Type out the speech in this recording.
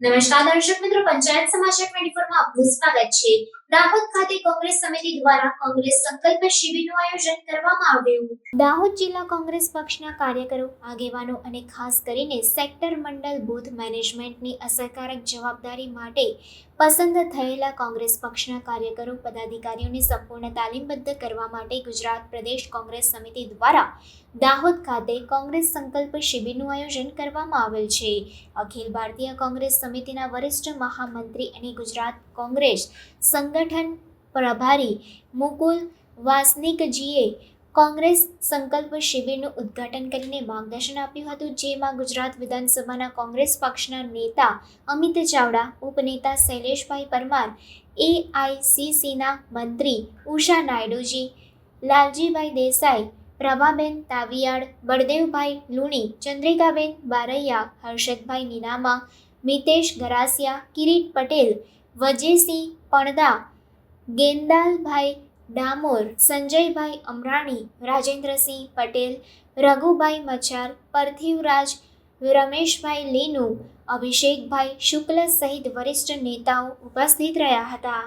નમસ્કાર દર્શક મિત્રો પંચાયત સમાચાર 24 માં આપનું સ્વાગત છે. દાહોદ ખાતે કોંગ્રેસ સમિતિ દ્વારા કોંગ્રેસ સંકલ્પ શિબિરનું આયોજન કરવામાં આવ્યું. દાહોદ જિલ્લા કોંગ્રેસ પક્ષના કાર્યકરો, આગેવાનો અને ખાસ કરીને સેક્ટર મંડળ બૂથ મેનેજમેન્ટની અસરકારક જવાબદારી માટે પસંદ થયેલા કોંગ્રેસ પક્ષના કાર્યકરો, પદાધિકારીઓને સંપૂર્ણ તાલીમબદ્ધ કરવા માટે ગુજરાત પ્રદેશ કોંગ્રેસ સમિતિ દ્વારા દાહોદ ખાતે કોંગ્રેસ સંકલ્પ શિબિરનું આયોજન કરવામાં આવેલ છે. અખિલ ભારતીય કોંગ્રેસ સમિતિના વરિષ્ઠ મહામંત્રી અને ગુજરાત કોંગ્રેસ સંગઠન પ્રભારી મુકુલ વાસનિકજીએ કોંગ્રેસ સંકલ્પ શિબિરનું ઉદ્ઘાટન કરીને માર્ગદર્શન આપ્યું હતું, જેમાં ગુજરાત વિધાનસભાના કોંગ્રેસ પક્ષના નેતા અમિત ચાવડા, ઉપનેતા શૈલેષભાઈ પરમાર, એઆઈસીસીના મંત્રી ઉષા નાયડુજી, લાલજીભાઈ દેસાઈ, પ્રભાબેન તાવિયાડ બળદેવભાઈ લુણી, ચંદ્રિકાબેન બારૈયા, હર્ષદભાઈ નીનામા મિતેશ ગરાસિયા, કિરીટ પટેલ વજેસિંહ પણદા ગેંદાલભાઈ ડામોર, સંજયભાઈ અમરાણી, રાજેન્દ્રસિંહ પટેલ, રઘુભાઈ મચાર પરથિવરાજ રમેશભાઈ લીનુ, અભિષેકભાઈ શુક્લ સહિત વરિષ્ઠ નેતાઓ ઉપસ્થિત રહ્યા હતા.